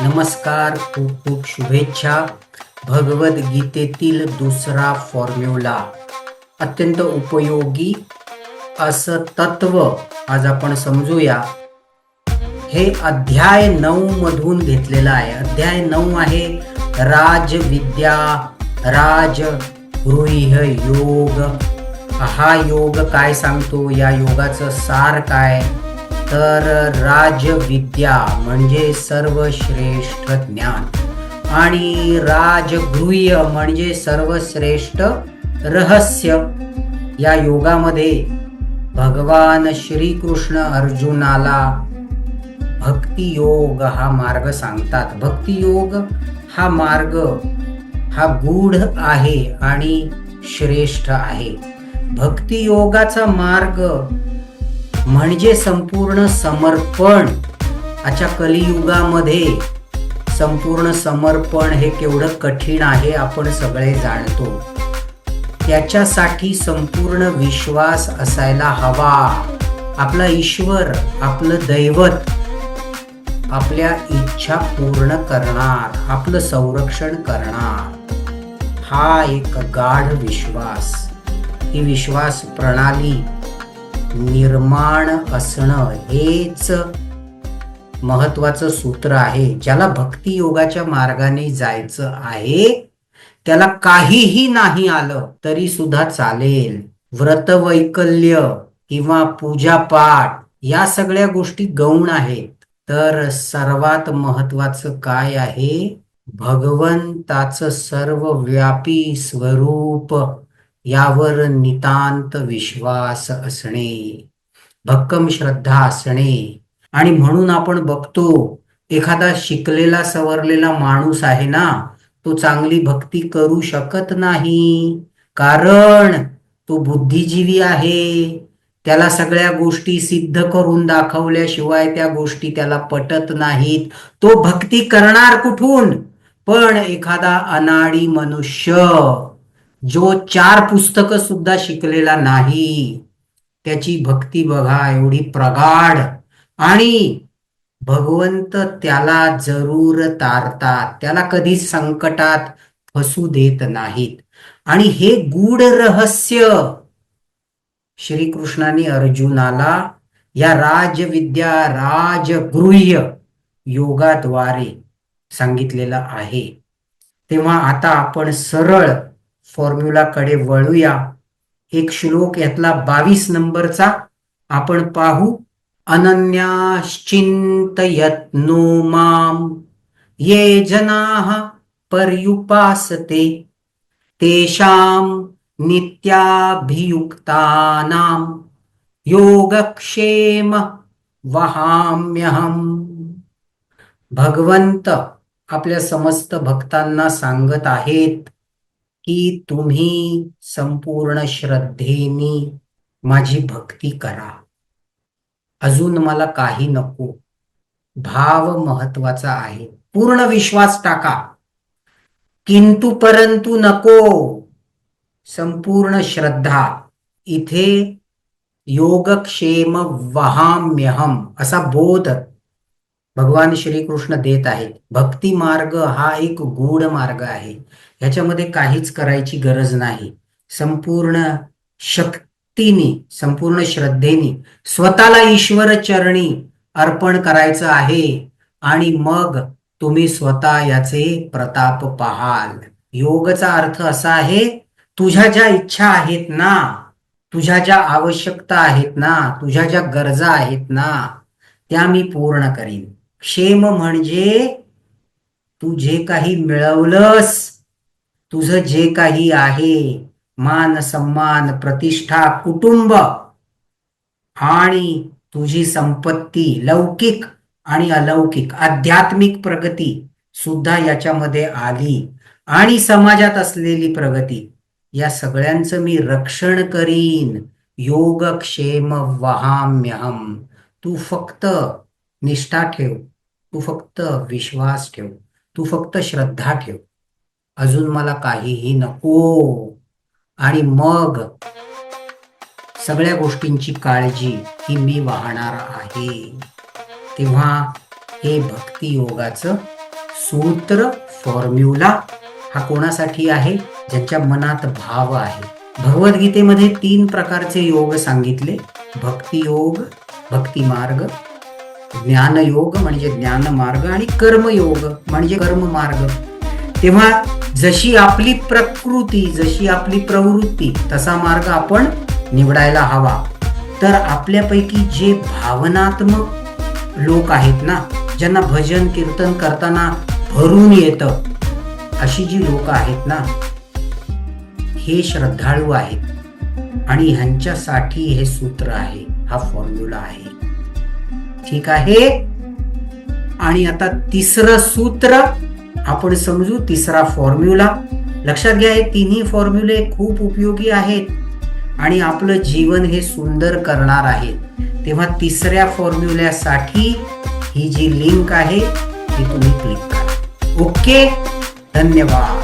नमस्कार खूप खूप शुभेच्छा. भगवद्गीतेतील दुसरा फॉर्म्युला अत्यंत उपयोगी असं तत्व आज आपण समजूया. हे अध्याय नऊ मधून घेतलेलं आहे. अध्याय नऊ आहे राजविद्या राज गृह योग. हा योग काय सांगतो? या योगाचं सार काय? तर राजविद्या म्हणजे सर्वश्रेष्ठ ज्ञान. आणि राजगृह्य म्हणजे सर्वश्रेष्ठ रहस्य. या योगामध्ये भगवान श्रीकृष्ण अर्जुनाला भक्तियोग हा मार्ग सांगतात. भक्तियोग हा मार्ग हा गूढ आहे आणि श्रेष्ठ आहे. भक्ती योगाचा मार्ग म्हणजे संपूर्ण समर्पण. आजच्या कलियुगामध्ये संपूर्ण समर्पण हे केवढं कठीण आहे आपण सगळे जाणतो. त्याच्यासाठी संपूर्ण विश्वास असायला हवा. आपला ईश्वर आपलं दैवत आपल्या इच्छा पूर्ण करणार आपलं संरक्षण करणार. हा एक गाढ विश्वास. ही विश्वास प्रणाली निर्माण असणं हेच महत्वाचं सूत्र आहे. ज्याला भक्ती योगाच्या मार्गाने जायचं आहे त्याला काहीही नाही आलं तरी सुद्धा चालेल. व्रतवैकल्य किंवा पूजापाठ या सगळ्या गोष्टी गौण आहेत. तर सर्वात महत्वाचं काय आहे? भगवंताचं सर्वव्यापी स्वरूप. यावर नितांत विश्वास असणे. भक्कम श्रद्धा असणे. आणि म्हणून आपण बघतो एखादा शिकलेला सवरलेला माणूस आहे ना तो चांगली भक्ती करू शकत नाही. कारण तो बुद्धिजीवी आहे. त्याला सगळ्या गोष्टी सिद्ध करून दाखवल्याशिवाय त्या गोष्टी त्याला पटत नाहीत. तो भक्ती करणार कुठून? पण एखादा अनाडी मनुष्य जो चार पुस्तकं सुद्धा शिकलेला नाही त्याची भक्ती बघा एवढी प्रगाढ. आणि भगवंत त्याला जरूर तारतात त्याला कधी संकटात फसू देत नाहीत. आणि हे गूढ रहस्य श्रीकृष्णाने अर्जुनाला या राजविद्या राजगृह्य योगाद्वारे सांगितलेलं आहे. तेव्हा आता आपण सरळ फॉर्म्युलाकडे वळूया. एक श्लोक यातला बावीस नंबरचा आपण पाहू. अनन्याश्चिंतयत्नो माम. ये जनाः पर्युपासते. तेषां नित्याभियुक्तानां योगक्षेम वहाम्यहम्. भगवंत आपल्या समस्त भक्तांना सांगत आहेत. की तुम्ही संपूर्ण श्रद्धेने माझी भक्ती करा. अजून मला काही नको. भाव महत्त्वाचा आहे. पूर्ण विश्वास टाका. किंतु परंतु नको. संपूर्ण श्रद्धा. इथे योगक्षेम वहाम्यहम असा बोध भगवान श्रीकृष्ण देत आहेत. भक्ती मार्ग हा एक गूढ मार्ग आहे. ह्याच्यामध्ये काहीच करायची गरज नाही. संपूर्ण शक्तीने संपूर्ण श्रद्धेने स्वतःला ईश्वर चरणी अर्पण करायचं आहे आणि मग तुम्ही स्वतः याचे प्रताप पाहाल. योगचा अर्थ असा आहे तुझ्या ज्या इच्छा आहेत ना तुझ्या ज्या आवश्यकता आहेत ना तुझ्या ज्या गरजा आहेत ना त्या मी पूर्ण करीन. क्षेम म्हणजे तू जे काही मिळवलंस तुझं जे काही आहे मान सन्मान प्रतिष्ठा कुटुंब आणि तुझी संपत्ती लौकिक आणि अलौकिक आध्यात्मिक प्रगती सुद्धा याच्यामध्ये आली. आणि समाजात असलेली प्रगती या सगळ्यांचं मी रक्षण करीन. योगक्षेम वहाम्यहम. तू फक्त निष्ठा ठेव. तू फक्त विश्वास ठेव. तू फक्त श्रद्धा ठेव. अजून मला काहीही नको. आणि मग सगळ्या गोष्टींची काळजी ही मी वाहणार आहे. तेव्हा हे भक्ती योगाचं सूत्र फॉर्म्युला हा कोणासाठी आहे? ज्याच्या मनात भाव आहे. भगवद्गीतेमध्ये तीन प्रकारचे योग सांगितले. भक्तियोग भक्तिमार्ग ज्ञानयोग म्हणजे ज्ञानमार्ग आणि कर्मयोग म्हणजे कर्म मार्ग तेव्हा जशी आपली प्रकृती जशी आपली प्रवृत्ती तसा मार्ग आपण निवडायला हवा. तर आपल्यापैकी जे भावनात्मक लोक आहेत ना ज्यांना भजन कीर्तन करताना भरून येतं अशी जी लोक आहेत ना हे श्रद्धाळू आहेत. आणि ह्यांच्यासाठी हे सूत्र आहे हा फॉर्म्युला आहे. ठीक आहे? आणि आता तिसरं सूत्र आपण समजू तिसरा फॉर्म्युला लक्षात घ्या हे तिन्ही फॉर्म्युले खूप उपयोगी आहेत. आणि आपलं जीवन हे सुंदर करणार आहेत. तेव्हा तिसऱ्या फॉर्म्युल्यासाठी ही जी लिंक आहे ती तुम्ही क्लिक करा. ओके? धन्यवाद.